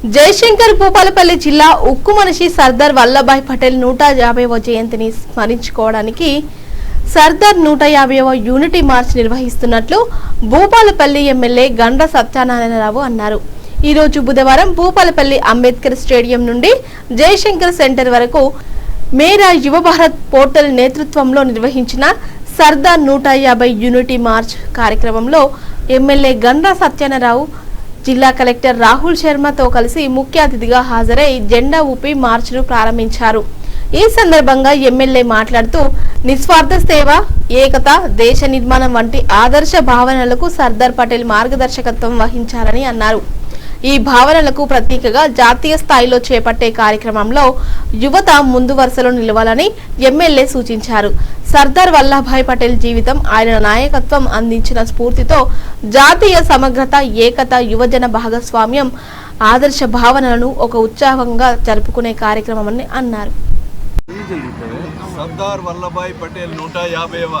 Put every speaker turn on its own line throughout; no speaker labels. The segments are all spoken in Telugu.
జయశంకర్ భూపాలపల్లి జిల్లా ఉక్కు మనిషి సర్దార్ వల్లభాయ్ పటేల్ నూట యాభైవ జయంతిని స్మరించుకోవడానికి సర్దార్ నూట యాభైవ యూనిటీ మార్చ్ నిర్వహిస్తున్నట్లు భూపాలపల్లి ఎమ్మెల్యే గండ్ర సత్యనారాయణరావు అన్నారు. ఈ రోజు బుధవారం భూపాలపల్లి అంబేద్కర్ స్టేడియం నుండి జయశంకర్ సెంటర్ వరకు మేరా యువ భారత్ పోర్టల్ నేతృత్వంలో నిర్వహించిన సర్దార్ నూట యాభై యూనిటీ మార్చ్ కార్యక్రమంలో ఎమ్మెల్యే గండ్ర సత్యనారావు జిల్లా కలెక్టర్ రాహుల్ శర్మతో కలిసి ముఖ్య అతిథిగా హాజరై జెండా ఊపి మార్చ్ను ప్రారంభించారు. ఈ సందర్భంగా ఎమ్మెల్యే మాట్లాడుతూ నిస్వార్థ సేవ ఏకత దేశ నిర్మాణం వంటి ఆదర్శ భావనలకు సర్దార్ పటేల్ మార్గదర్శకత్వం వహించారని అన్నారు. ఈ భావనలకు ప్రతీకగా జాతీయ స్థాయిలో చేపట్టే కార్యక్రమంలో యువత ముందు వరుసలో నిలవాలని ఎమ్మెల్యే సూచించారు. సర్దార్ వల్లభాయ్ పటేల్ జీవితం ఆయన నాయకత్వం అందించిన స్ఫూర్తితో జాతీయ సమగ్రత ఏకత యువజన భాగస్వామ్యం ఆదర్శ భావనలను ఒక ఉత్సాహంగా జరుపుకునే కార్యక్రమమని అన్నారు.
సర్దార్ వల్లభాయ్ పటేల్ నూట యాభైవ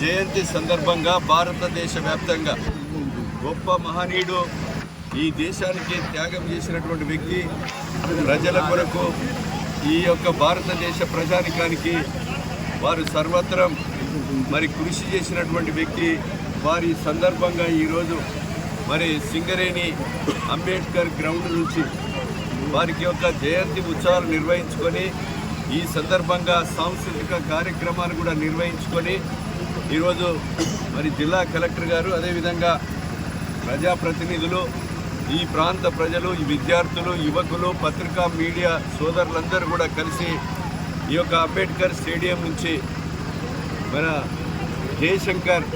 జయంతి సందర్భంగా భారతదేశ వ్యాప్తంగా గొప్ప మహనీయుడు ఈ దేశానికి త్యాగం చేసినటువంటి వ్యక్తి ప్రజల కొరకు ఈ యొక్క భారతదేశ ప్రజానికానికి వారు సర్వత్రం మరి కృషి చేసినటువంటి వ్యక్తి వారి సందర్భంగా ఈరోజు మరి సింగరేణి అంబేద్కర్ గ్రౌండ్ నుంచి వారికి యొక్క జయంతి ఉత్సవాలు నిర్వహించుకొని ఈ సందర్భంగా సాంస్కృతిక కార్యక్రమాలు కూడా నిర్వహించుకొని ఈరోజు మరి జిల్లా కలెక్టర్ గారు అదేవిధంగా ప్రజాప్రతినిధులు ఈ ప్రాంత ప్రజలు ఈ విద్యార్థులు యువకులు పత్రికా మీడియా సోదరులందరూ కూడా కలిసి ఈ యొక్క అంబేద్కర్ స్టేడియం నుంచి మన జయశంకర్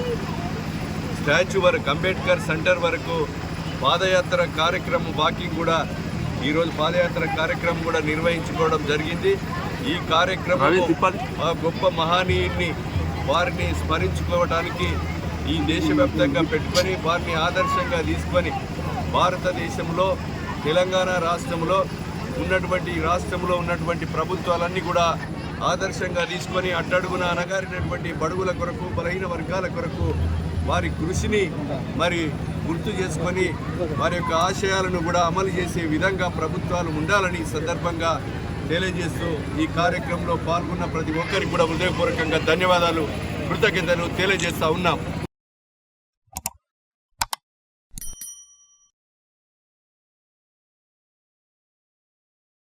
స్టాచ్యూ వరకు అంబేద్కర్ సెంటర్ వరకు పాదయాత్ర కార్యక్రమం వాకింగ్ కూడా ఈరోజు పాదయాత్ర కార్యక్రమం కూడా నిర్వహించుకోవడం జరిగింది. ఈ కార్యక్రమం ఆ గొప్ప మహనీయుని వారిని స్మరించుకోవడానికి ఈ దేశవ్యాప్తంగా పెట్టుకొని వారిని ఆదర్శంగా తీసుకొని భారతదేశంలో తెలంగాణ రాష్ట్రంలో ఉన్నటువంటి రాష్ట్రంలో ఉన్నటువంటి ప్రభుత్వాలన్నీ కూడా ఆదర్శంగా తీసుకొని అట్టడుగున అనగారినటువంటి బడుగుల కొరకు బలహీన వర్గాల కొరకు వారి కృషిని మరి గుర్తు చేసుకొని వారి యొక్క ఆశయాలను కూడా అమలు చేసే విధంగా ప్రభుత్వాలు ఉండాలని సందర్భంగా తెలియజేస్తూ ఈ కార్యక్రమంలో పాల్గొన్న ప్రతి ఒక్కరికి కూడా హృదయపూర్వకంగా ధన్యవాదాలు కృతజ్ఞతలు తెలియజేస్తా ఉన్నాం.